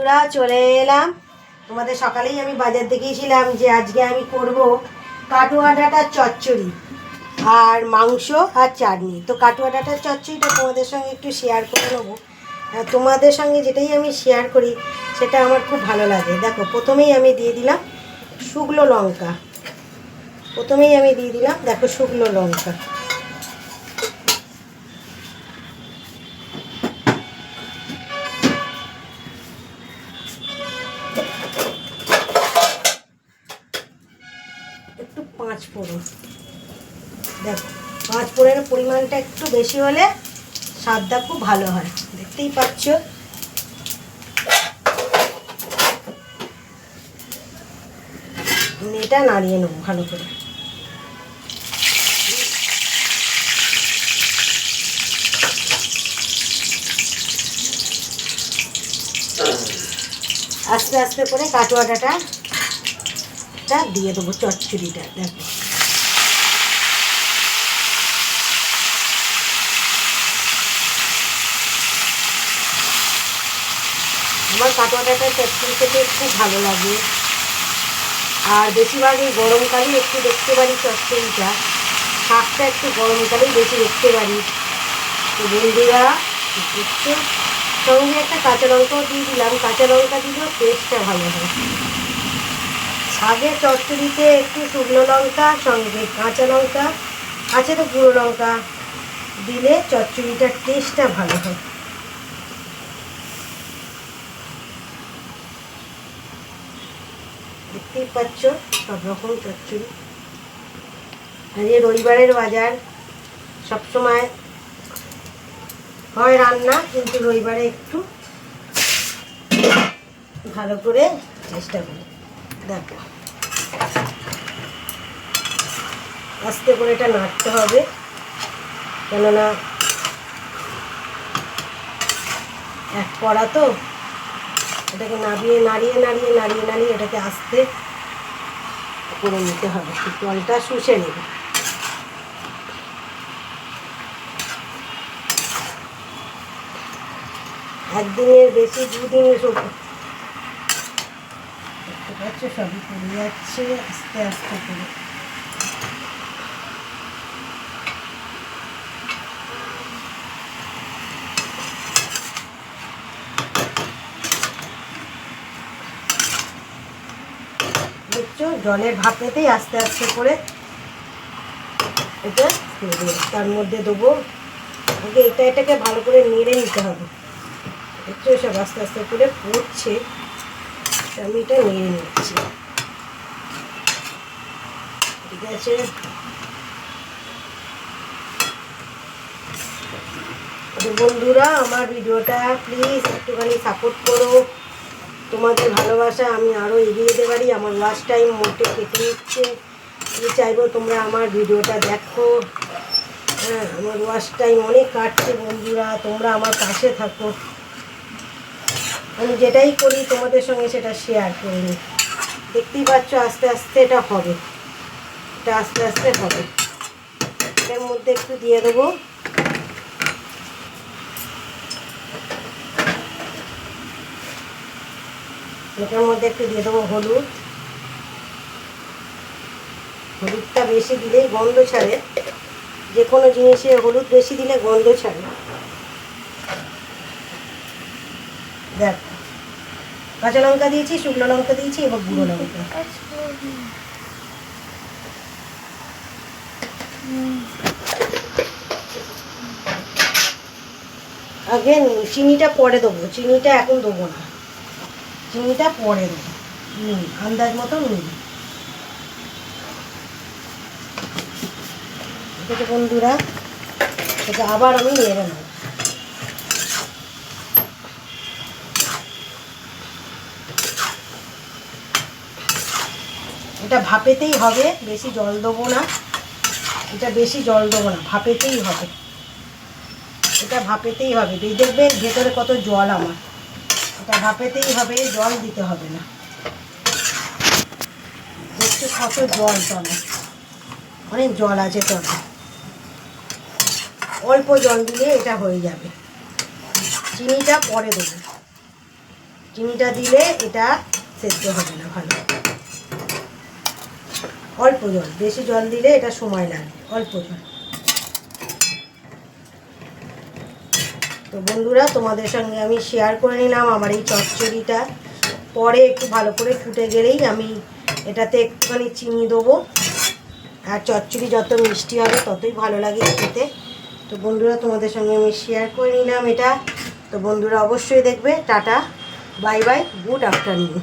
তোরা চলে এলাম। তোমাদের সকালেই আমি বাজার দেখিয়েছিলাম যে আজকে আমি করব কাটুয়া ডাঁটার চচ্চড়ি আর মাংস আর চাটনি। তো কাটুয়া ডাঁটার চচ্চড়িটা তোমাদের সঙ্গে একটু শেয়ার করে নেব। তোমাদের সঙ্গে যেটাই আমি শেয়ার করি, সেটা আমার খুব ভালো লাগে। দেখো, প্রথমেই আমি দিয়ে দিলাম শুকনো লঙ্কা। প্রথমেই আমি দিয়ে দিলাম, দেখো শুকনো লঙ্কা। একটু পাঁচ ফোড়ন। দেখো, পাঁচ ফোড়নের পরিমাণটা একটু বেশি হলে স্বাদটা খুব ভালো হয়। দেখতেই পাচ্ছ? এটা নাড়িয়ে নেব ভালো করে। আস্তে আস্তে করে কাটুয়া ডাটা টা দিয়ে দেবো চচ্চড়িটা, দেখো। আমার কাটোয়া ডাটা চচ্চড়ি খেতে খুব ভালো লাগে। আর বেশিরভাগ এই গরমকালেই একটু দেখতে পারি চচ্চড়িটা। শাকটা একটু গরমকালেই বেশি দেখতে পারি। তো বন্ধুরা একটু সঙ্গে একটা কাঁচা লঙ্কাও দিয়ে দিলাম। কাঁচা লঙ্কা দিলেও টেস্টটা ভালো হয়। শাকের চচ্চড়িতে একটু শুকনো লঙ্কা, সঙ্গে কাঁচা লঙ্কা আছে তো গুঁড়ো লঙ্কা দিলে চচ্চড়িটার টেস্টটা ভালো হয়। দেখতেই পাচ্ছ, সব রকম চচ্চড়ি। আর রবিবারের বাজার, সবসময় হয় রান্না, কিন্তু রবিবারে একটু ভালো করে চেষ্টা করি। দেখো। আস্তে করে এটা নাড়তে হবে, কেননা এক কড়া তো, এটাকে নাড়িয়ে নাড়িয়ে নাড়িয়ে নাড়িয়ে নাড়িয়ে এটাকে আস্তে করে নিতে হবে। জলটা শুষে নেবে। একদিনের বেশি দুদিনের সব- দেখতে পাচ্ছ, সবই পড়ে যাচ্ছে আস্তে আস্তে করে। জলের ভাপেতেই আস্তে আস্তে করে এটা তার মধ্যে দেবো। আগে এটা এটাকে ভালো করে নেড়ে নিতে হবে। দেখছ সব আস্তে আস্তে করে পড়ছে। আমি এটা নিয়ে নিচ্ছি। ঠিক আছে? বন্ধুরা, আমার ভিডিওটা প্লিজ একটুখানি সাপোর্ট করো। তোমাদের ভালোবাসা আমি আরও এগিয়ে যেতে পারি। আমার ওয়াচ টাইম মোটে কেটে নিচ্ছে আমি চাইব তোমরা আমার ভিডিওটা দেখো। হ্যাঁ আমার ওয়াচ টাইম অনেক কাটছে বন্ধুরা। তোমরা আমার পাশে থাকো। আমি যেটাই করি, তোমাদের সঙ্গে সেটা শেয়ার করিনি। দেখতেই পাচ্ছ, আস্তে আস্তে এটা হবে। এটা আস্তে আস্তে হবে। এটার মধ্যে একটু দিয়ে দেবো। এটার মধ্যে একটু দিয়ে দেবো হলুদ। হলুদটা বেশি দিলেই গন্ধ ছাড়ে। যে কোনো জিনিসে হলুদ বেশি দিলে গন্ধ ছাড়ে। দেখ, কাঁচা লঙ্কা দিয়েছি, শুকনো লঙ্কা দিয়েছি এবার গুঁড়ো লঙ্কা। আগে চিনিটা পরে দেবো, চিনিটা এখন দেবো না। চিনিটা পরে দেবো। নুন, আন্দাজ মতো নুন। বন্ধুরা সেটা আবার আমি নেড়ে নেব। এটা ভাপেতেই হবে, বেশি জল দেবো না। এটা বেশি জল দেবো না, ভাপেতেই হবে। এটা ভাপেতেই হবে। দেখবেন ভেতরে কত জল আমার। এটা ভাপেতেই হবে, জল দিতে হবে না। দেখছ কত জল তবে অনেক জল আছে তবে অল্প জল দিলে এটা হয়ে যাবে। চিনিটা পরে দেবো। চিনিটা দিলে এটা সেদ্ধ হবে না ভালো। অল্প জল, বেশি জল দিলে এটা সময় লাগে, অল্প জল। তো বন্ধুরা, তোমাদের সঙ্গে আমি শেয়ার করে নিলাম আমার এই চচ্চড়িটা। পরে একটু ভালো করে ফুটে গেলেই আমি এটাতে একটুখানি চিনি দেবো। আর চচ্চড়ি যত মিষ্টি হবে, ততই ভালো লাগে খেতে। তো বন্ধুরা, তোমাদের সঙ্গে আমি শেয়ার করে নিলাম এটা। তো বন্ধুরা, অবশ্যই দেখবে। Tata, bye bye, good afternoon.